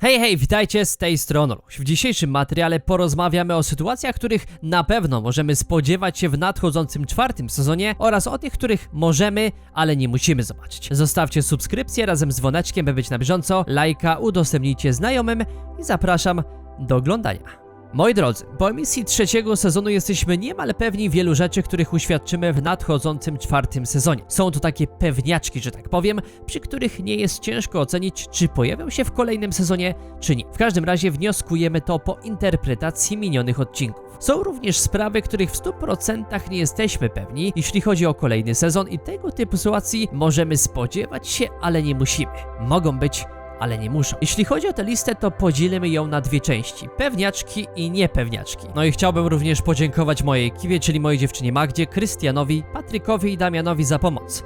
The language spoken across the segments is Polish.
Hej, hej, witajcie z tej strony. W dzisiejszym materiale porozmawiamy o sytuacjach, których na pewno możemy spodziewać się w nadchodzącym czwartym sezonie oraz o tych, których możemy, ale nie musimy zobaczyć. Zostawcie subskrypcję razem z dzwoneczkiem, by być na bieżąco, lajka, udostępnijcie znajomym i zapraszam do oglądania. Moi drodzy, po emisji trzeciego sezonu jesteśmy niemal pewni wielu rzeczy, których uświadczymy w nadchodzącym czwartym sezonie. Są to takie pewniaczki, że tak powiem, przy których nie jest ciężko ocenić, czy pojawią się w kolejnym sezonie, czy nie. W każdym razie wnioskujemy to po interpretacji minionych odcinków. Są również sprawy, których w 100% nie jesteśmy pewni, jeśli chodzi o kolejny sezon i tego typu sytuacji możemy spodziewać się, ale nie musimy. Mogą być ale nie muszą. Jeśli chodzi o tę listę, to podzielimy ją na dwie części: pewniaczki i niepewniaczki. No i chciałbym również podziękować mojej ekipie, czyli mojej dziewczynie Magdzie, Krystianowi, Patrykowi i Damianowi za pomoc.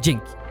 Dzięki.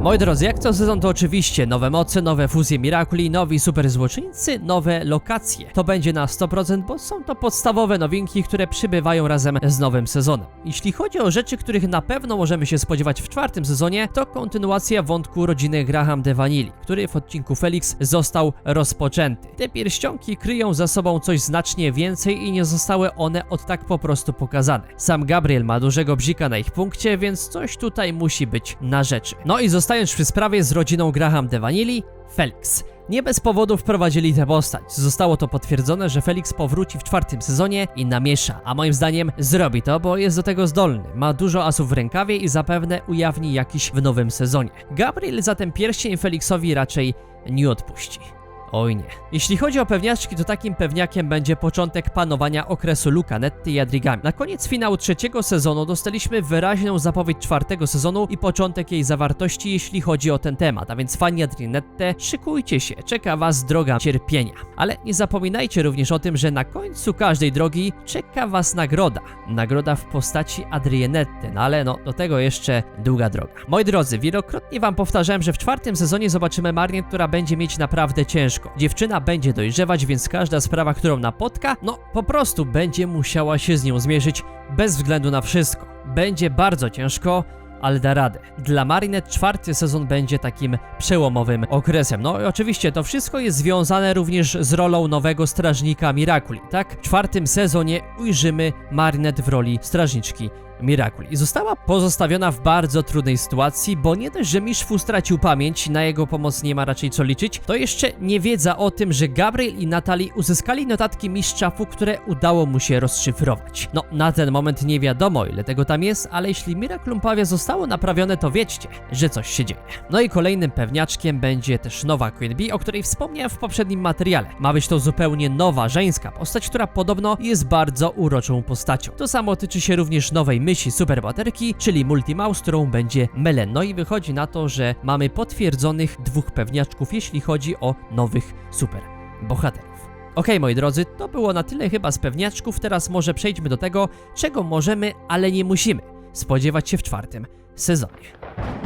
Moi drodzy, jak co sezon to oczywiście nowe moce, nowe fuzje Miraculi, nowi super złoczyńcy, nowe lokacje. To będzie na 100%, bo są to podstawowe nowinki, które przybywają razem z nowym sezonem. Jeśli chodzi o rzeczy, których na pewno możemy się spodziewać w czwartym sezonie, to kontynuacja wątku rodziny Graham de Vanilli, który w odcinku Felix został rozpoczęty. Te pierścionki kryją za sobą coś znacznie więcej i nie zostały one od tak po prostu pokazane. Sam Gabriel ma dużego bzika na ich punkcie, więc coś tutaj musi być na rzeczy. No i zostając przy sprawie z rodziną Graham de Vanilli, Felix. Nie bez powodu wprowadzili tę postać. Zostało to potwierdzone, że Felix powróci w czwartym sezonie i namiesza, a moim zdaniem zrobi to, bo jest do tego zdolny. Ma dużo asów w rękawie i zapewne ujawni jakiś w nowym sezonie. Gabriel zatem pierścień Felixowi raczej nie odpuści. Oj nie. Jeśli chodzi o pewniaczki, to takim pewniakiem będzie początek panowania okresu Luca Netty i Adrigami. Na koniec finału trzeciego sezonu dostaliśmy wyraźną zapowiedź czwartego sezonu i początek jej zawartości, jeśli chodzi o ten temat, a więc fani Adrinette, szykujcie się, czeka was droga cierpienia. Ale nie zapominajcie również o tym, że na końcu każdej drogi czeka was nagroda. Nagroda w postaci Adrienette, no ale no, do tego jeszcze długa droga. Moi drodzy, wielokrotnie wam powtarzałem, że w czwartym sezonie zobaczymy Marię, która będzie mieć naprawdę ciężko. Dziewczyna będzie dojrzewać, więc każda sprawa, którą napotka, no po prostu będzie musiała się z nią zmierzyć bez względu na wszystko. Będzie bardzo ciężko, ale da radę. Dla Marinette czwarty sezon będzie takim przełomowym okresem. No i oczywiście to wszystko jest związane również z rolą nowego strażnika Miraculi, tak? W czwartym sezonie ujrzymy Marinette w roli strażniczki Miracle i została pozostawiona w bardzo trudnej sytuacji, bo nie dość, że Mishfu stracił pamięć, na jego pomoc nie ma raczej co liczyć, to jeszcze nie wiedza o tym, że Gabriel i Natalie uzyskali notatki Mistrzafu, które udało mu się rozszyfrować. No, na ten moment nie wiadomo ile tego tam jest, ale jeśli Miraculum Pawia zostało naprawione, to wiedzcie, że coś się dzieje. No i kolejnym pewniaczkiem będzie też nowa Queen Bee, o której wspomniałem w poprzednim materiale. Ma być to zupełnie nowa, żeńska postać, która podobno jest bardzo uroczą postacią. To samo tyczy się również nowej myśli superbohaterki, czyli Multimouse, którą będzie Melen. No i wychodzi na to, że mamy potwierdzonych dwóch pewniaczków, jeśli chodzi o nowych superbohaterów. Okej, moi drodzy, to było na tyle chyba z pewniaczków, teraz może przejdźmy do tego, czego możemy, ale nie musimy spodziewać się w czwartym sezonie.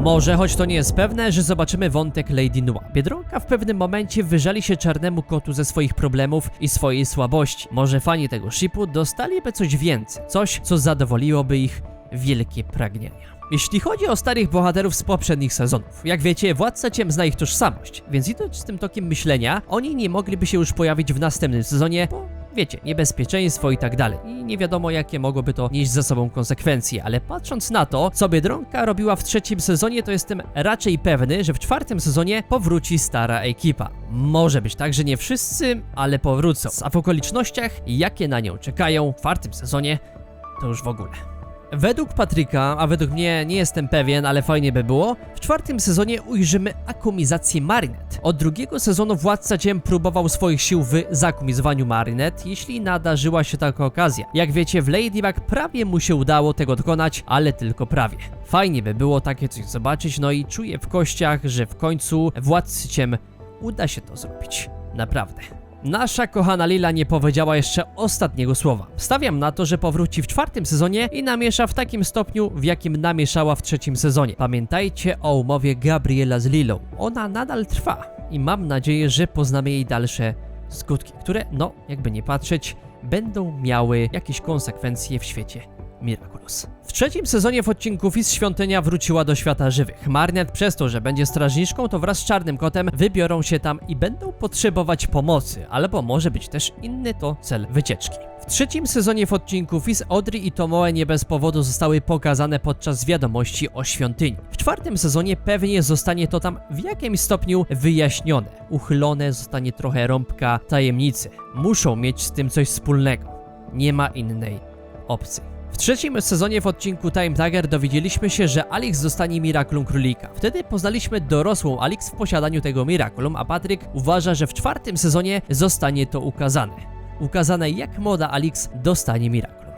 Może, choć to nie jest pewne, że zobaczymy wątek Lady Noir. Biedronka w pewnym momencie wyżali się czarnemu kotu ze swoich problemów i swojej słabości. Może fani tego shipu dostaliby coś więcej, coś, co zadowoliłoby ich wielkie pragnienia. Jeśli chodzi o starych bohaterów z poprzednich sezonów, jak wiecie, Władca Ciem zna ich tożsamość, więc idąc z tym tokiem myślenia, oni nie mogliby się już pojawić w następnym sezonie, bo wiecie, niebezpieczeństwo i tak dalej. I nie wiadomo, jakie mogłoby to nieść za sobą konsekwencje, ale patrząc na to, co Biedronka robiła w trzecim sezonie, to jestem raczej pewny, że w czwartym sezonie powróci stara ekipa. Może być tak, że nie wszyscy, ale powrócą. A w okolicznościach, jakie na nią czekają w czwartym sezonie, to już w ogóle. Według Patryka, a według mnie nie jestem pewien, ale fajnie by było, w czwartym sezonie ujrzymy akumizację Marinette. Od drugiego sezonu Władca Ciem próbował swoich sił w zakumizowaniu Marinette, jeśli nadarzyła się taka okazja. Jak wiecie, w Ladybug prawie mu się udało tego dokonać, ale tylko prawie. Fajnie by było takie coś zobaczyć, no i czuję w kościach, że w końcu Władcy Ciem uda się to zrobić. Naprawdę. Nasza kochana Lila nie powiedziała jeszcze ostatniego słowa. Stawiam na to, że powróci w czwartym sezonie i namiesza w takim stopniu, w jakim namieszała w trzecim sezonie. Pamiętajcie o umowie Gabriela z Lilą. Ona nadal trwa i mam nadzieję, że poznamy jej dalsze skutki, które, no, jakby nie patrzeć, będą miały jakieś konsekwencje w świecie Miraculous. W trzecim sezonie w odcinku Fizz Świątynia wróciła do świata żywych. Marniat przez to, że będzie strażniczką, to wraz z Czarnym Kotem wybiorą się tam i będą potrzebować pomocy, albo może być też inny to cel wycieczki. W trzecim sezonie w odcinku Fizz, Audrey i Tomoe nie bez powodu zostały pokazane podczas wiadomości o świątyni. W czwartym sezonie pewnie zostanie to tam w jakimś stopniu wyjaśnione. Uchylone zostanie trochę rąbka tajemnicy. Muszą mieć z tym coś wspólnego. Nie ma innej opcji. Trzecim sezonie w odcinku Time Tiger dowiedzieliśmy się, że Alex zostanie Miraculum Królika. Wtedy poznaliśmy dorosłą Alex w posiadaniu tego Miraculum, a Patryk uważa, że w czwartym sezonie zostanie to ukazane. Ukazane jak młoda Alex dostanie Miraculum.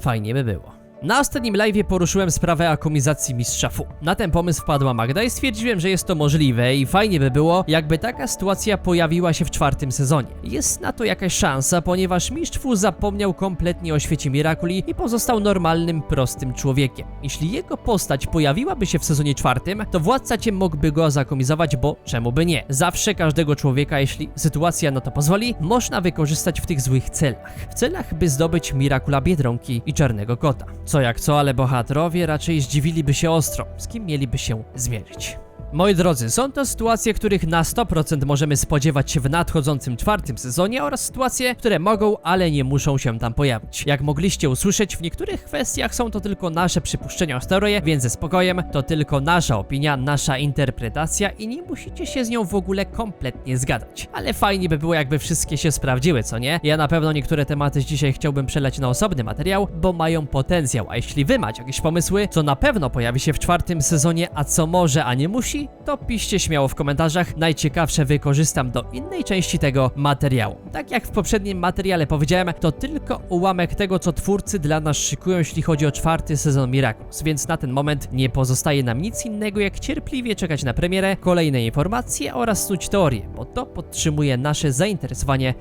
Fajnie by było. Na ostatnim live'ie poruszyłem sprawę akumizacji mistrza Fu. Na ten pomysł wpadła Magda i stwierdziłem, że jest to możliwe i fajnie by było, jakby taka sytuacja pojawiła się w czwartym sezonie. Jest na to jakaś szansa, ponieważ mistrz Fu zapomniał kompletnie o świecie Miraculi i pozostał normalnym, prostym człowiekiem. Jeśli jego postać pojawiłaby się w sezonie czwartym, to władca cię mógłby go zakumizować, bo czemu by nie? Zawsze każdego człowieka, jeśli sytuacja na to pozwoli, można wykorzystać w tych złych celach. W celach, by zdobyć Miracula Biedronki i Czarnego Kota. Co jak co, ale bohaterowie raczej zdziwiliby się ostro, z kim mieliby się zmierzyć. Moi drodzy, są to sytuacje, których na 100% możemy spodziewać się w nadchodzącym czwartym sezonie oraz sytuacje, które mogą, ale nie muszą się tam pojawić. Jak mogliście usłyszeć, w niektórych kwestiach są to tylko nasze przypuszczenia o steroje, więc ze spokojem, to tylko nasza opinia, nasza interpretacja i nie musicie się z nią w ogóle kompletnie zgadzać. Ale fajnie by było, jakby wszystkie się sprawdziły, co nie? Ja na pewno niektóre tematy dzisiaj chciałbym przeleć na osobny materiał, bo mają potencjał, a jeśli wy macie jakieś pomysły, co na pewno pojawi się w czwartym sezonie, a co może, a nie musi, to piszcie śmiało w komentarzach. Najciekawsze wykorzystam do innej części tego materiału. Tak jak w poprzednim materiale powiedziałem, to tylko ułamek tego, co twórcy dla nas szykują, jeśli chodzi o czwarty sezon Miraculous, więc na ten moment nie pozostaje nam nic innego, jak cierpliwie czekać na premierę, kolejne informacje oraz snuć teorie, bo to podtrzymuje nasze zainteresowanie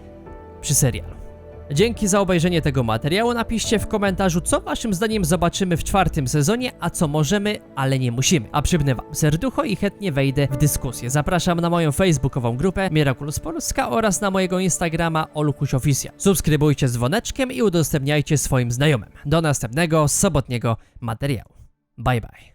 przy serialu. Dzięki za obejrzenie tego materiału. Napiszcie w komentarzu, co waszym zdaniem zobaczymy w czwartym sezonie, a co możemy, ale nie musimy. A przybnę wam serducho i chętnie wejdę w dyskusję. Zapraszam na moją facebookową grupę Miraculous Polska oraz na mojego Instagrama Olukuś Official. Subskrybujcie z dzwoneczkiem i udostępniajcie swoim znajomym. Do następnego sobotniego materiału. Bye bye.